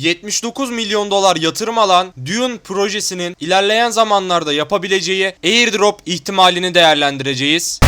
79 milyon dolar yatırım alan Dune projesinin ilerleyen zamanlarda yapabileceği airdrop ihtimalini değerlendireceğiz.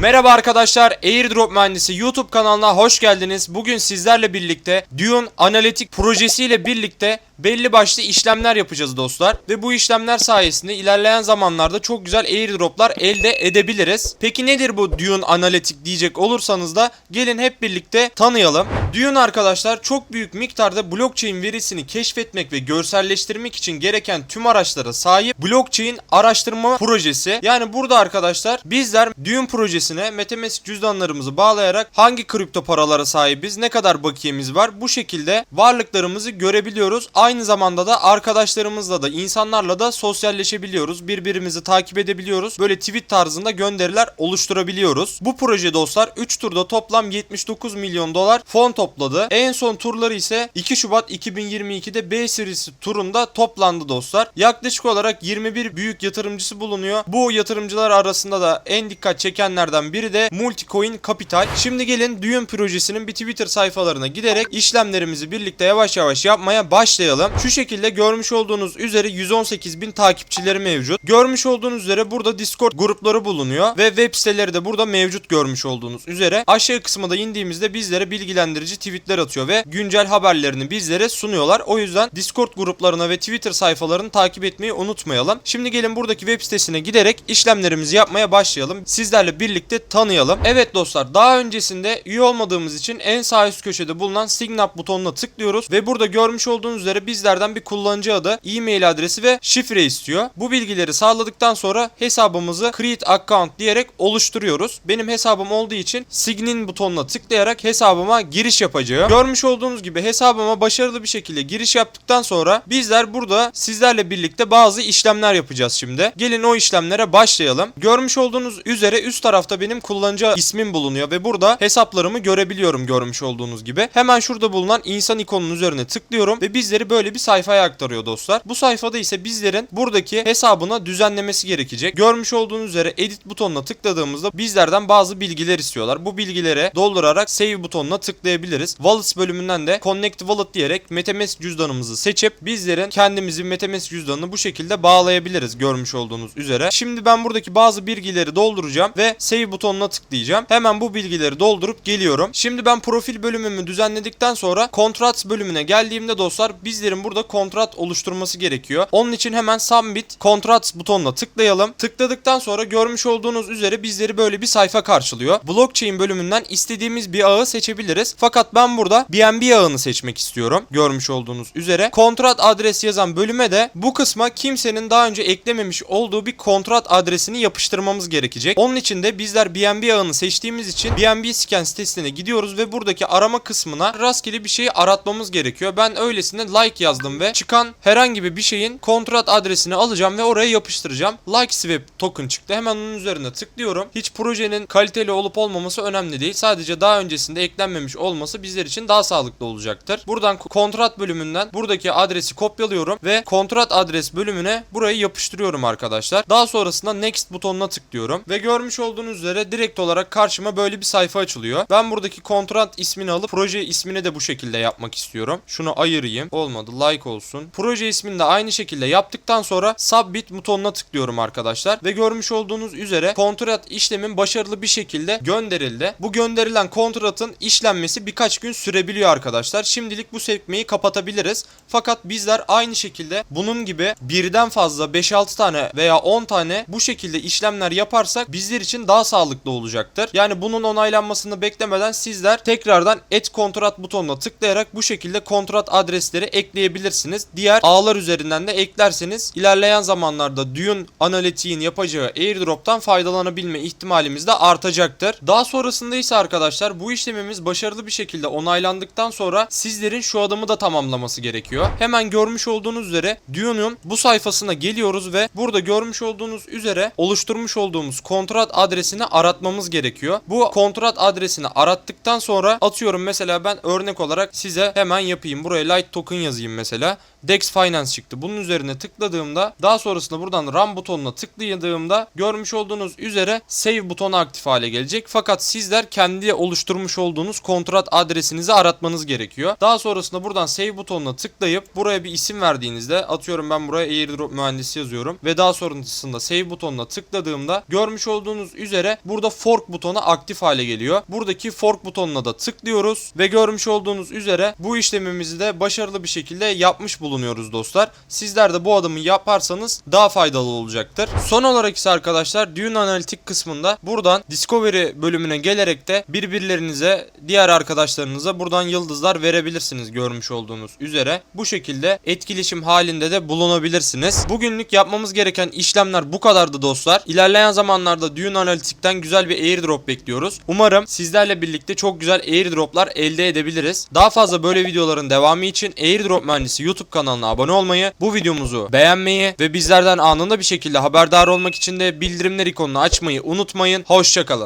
Merhaba arkadaşlar, Airdrop Mühendisi YouTube kanalına hoş geldiniz. Bugün sizlerle birlikte Dune Analitik projesiyle birlikte belli başlı işlemler yapacağız dostlar. Ve bu işlemler sayesinde ilerleyen zamanlarda çok güzel airdroplar elde edebiliriz. Peki nedir bu Dune Analitik diyecek olursanız da gelin hep birlikte tanıyalım. Dune arkadaşlar çok büyük miktarda blockchain verisini keşfetmek ve görselleştirmek için gereken tüm araçlara sahip blockchain araştırma projesi. Yani burada arkadaşlar bizler Dune projesine Metamask cüzdanlarımızı bağlayarak hangi kripto paralara sahibiz, ne kadar bakiyemiz var bu şekilde varlıklarımızı görebiliyoruz. Aynı zamanda da arkadaşlarımızla da insanlarla da sosyalleşebiliyoruz. Birbirimizi takip edebiliyoruz. Böyle tweet tarzında gönderiler oluşturabiliyoruz. Bu proje dostlar 3 turda toplam 79 milyon dolar fon topladı. En son turları ise 2 Şubat 2022'de B serisi turunda toplandı dostlar. Yaklaşık olarak 21 büyük yatırımcısı bulunuyor. Bu yatırımcılar arasında da en dikkat çekenlerden biri de Multicoin Capital. Şimdi gelin Dune projesinin bir Twitter sayfalarına giderek işlemlerimizi birlikte yavaş yavaş yapmaya başlayalım. Şu şekilde görmüş olduğunuz üzere 118 bin takipçileri mevcut. Görmüş olduğunuz üzere burada Discord grupları bulunuyor ve web siteleri de burada mevcut görmüş olduğunuz üzere. Aşağı kısmına da indiğimizde bizlere bilgilendirici tweetler atıyor ve güncel haberlerini bizlere sunuyorlar. O yüzden Discord gruplarına ve Twitter sayfalarını takip etmeyi unutmayalım. Şimdi gelin buradaki web sitesine giderek işlemlerimizi yapmaya başlayalım. Sizlerle birlikte tanıyalım. Evet dostlar daha öncesinde üye olmadığımız için en sağ üst köşede bulunan Sign Up butonuna tıklıyoruz ve burada görmüş olduğunuz üzere bizlerden bir kullanıcı adı, e-mail adresi ve şifre istiyor. Bu bilgileri sağladıktan sonra hesabımızı Create Account diyerek oluşturuyoruz. Benim hesabım olduğu için Sign In butonuna tıklayarak hesabıma giriş yapacağım. Görmüş olduğunuz gibi hesabıma başarılı bir şekilde giriş yaptıktan sonra bizler burada sizlerle birlikte bazı işlemler yapacağız şimdi. Gelin o işlemlere başlayalım. Görmüş olduğunuz üzere üst tarafta benim kullanıcı ismim bulunuyor ve burada hesaplarımı görebiliyorum görmüş olduğunuz gibi. Hemen şurada bulunan insan ikonunun üzerine tıklıyorum ve bizleri böyle bir sayfaya aktarıyor dostlar. Bu sayfada ise bizlerin buradaki hesabına düzenlemesi gerekecek. Görmüş olduğunuz üzere edit butonuna tıkladığımızda bizlerden bazı bilgiler istiyorlar. Bu bilgilere doldurarak save butonuna tıklayabiliriz. Wallets bölümünden de connect wallet diyerek Metamask cüzdanımızı seçip bizlerin kendimizi Metamask cüzdanını bu şekilde bağlayabiliriz görmüş olduğunuz üzere. Şimdi ben buradaki bazı bilgileri dolduracağım ve save butonuna tıklayacağım. Hemen bu bilgileri doldurup geliyorum. Şimdi ben profil bölümümü düzenledikten sonra kontrat bölümüne geldiğimde dostlar bizlerin burada kontrat oluşturması gerekiyor. Onun için hemen submit kontrat butonuna tıklayalım. Tıkladıktan sonra görmüş olduğunuz üzere bizleri böyle bir sayfa karşılıyor. Blockchain bölümünden istediğimiz bir ağı seçebiliriz. Fakat ben burada BNB ağını seçmek istiyorum. Görmüş olduğunuz üzere. Kontrat adres yazan bölüme de bu kısma kimsenin daha önce eklememiş olduğu bir kontrat adresini yapıştırmamız gerekecek. Onun için de bizler BNB ağını seçtiğimiz için BNB scan sitesine gidiyoruz ve buradaki arama kısmına rastgele bir şeyi aratmamız gerekiyor. Ben öylesine like yazdım ve çıkan herhangi bir şeyin kontrat adresini alacağım ve oraya yapıştıracağım. Like swap token çıktı. Hemen onun üzerine tıklıyorum. Hiç projenin kaliteli olup olmaması önemli değil. Sadece daha öncesinde eklenmemiş olması bizler için daha sağlıklı olacaktır. Buradan kontrat bölümünden buradaki adresi kopyalıyorum ve kontrat adres bölümüne burayı yapıştırıyorum arkadaşlar. Daha sonrasında next butonuna tıklıyorum ve görmüş olduğunuz üzere direkt olarak karşıma böyle bir sayfa açılıyor. Ben buradaki kontrat ismini alıp proje ismini de bu şekilde yapmak istiyorum. Şunu ayırayım. Olmadı. Like olsun. Proje ismini de aynı şekilde yaptıktan sonra submit butonuna tıklıyorum arkadaşlar. Ve görmüş olduğunuz üzere kontrat işlemin başarılı bir şekilde gönderildi. Bu gönderilen kontratın işlenmesi birkaç gün sürebiliyor arkadaşlar. Şimdilik bu sekmeyi kapatabiliriz. Fakat bizler aynı şekilde bunun gibi birden fazla 5-6 tane veya 10 tane bu şekilde işlemler yaparsak bizler için daha sağlıklı olacaktır. Yani bunun onaylanmasını beklemeden sizler tekrardan et kontrat butonuna tıklayarak bu şekilde kontrat adresleri ekleyebilirsiniz. Diğer ağlar üzerinden de eklerseniz ilerleyen zamanlarda Dune analitiğin yapacağı airdrop'tan faydalanabilme ihtimalimiz de artacaktır. Daha sonrasında ise arkadaşlar bu işlemimiz başarılı bir şekilde onaylandıktan sonra sizlerin şu adımı da tamamlaması gerekiyor. Hemen görmüş olduğunuz üzere Dune'un bu sayfasına geliyoruz ve burada görmüş olduğunuz üzere oluşturmuş olduğumuz kontrat adresini aratmamız gerekiyor. Bu kontrat adresini arattıktan sonra atıyorum mesela ben örnek olarak size hemen yapayım. Buraya light token yazayım mesela. Dex Finance çıktı. Bunun üzerine tıkladığımda daha sonrasında buradan Run butonuna tıkladığımda görmüş olduğunuz üzere Save butonu aktif hale gelecek. Fakat sizler kendi oluşturmuş olduğunuz kontrat adresinizi aratmanız gerekiyor. Daha sonrasında buradan Save butonuna tıklayıp buraya bir isim verdiğinizde atıyorum ben buraya airdrop mühendisi yazıyorum ve daha sonrasında Save butonuna tıkladığımda görmüş olduğunuz üzere burada fork butonu aktif hale geliyor. Buradaki fork butonuna da tıklıyoruz ve görmüş olduğunuz üzere bu işlemimizi de başarılı bir şekilde yapmış bulunuyoruz dostlar. Sizler de bu adımı yaparsanız daha faydalı olacaktır. Son olarak ise arkadaşlar Dune Analitik kısmında buradan Discovery bölümüne gelerek de birbirlerinize, diğer arkadaşlarınıza buradan yıldızlar verebilirsiniz görmüş olduğunuz üzere. Bu şekilde etkileşim halinde de bulunabilirsiniz. Bugünlük yapmamız gereken işlemler bu kadardı dostlar. İlerleyen zamanlarda Dune Analitik'ten güzel bir airdrop bekliyoruz. Umarım sizlerle birlikte çok güzel airdroplar elde edebiliriz. Daha fazla böyle videoların devamı için Airdrop Mühendisi YouTube kanalına abone olmayı, bu videomuzu beğenmeyi ve bizlerden anında bir şekilde haberdar olmak için de bildirimler ikonunu açmayı unutmayın. Hoşçakalın.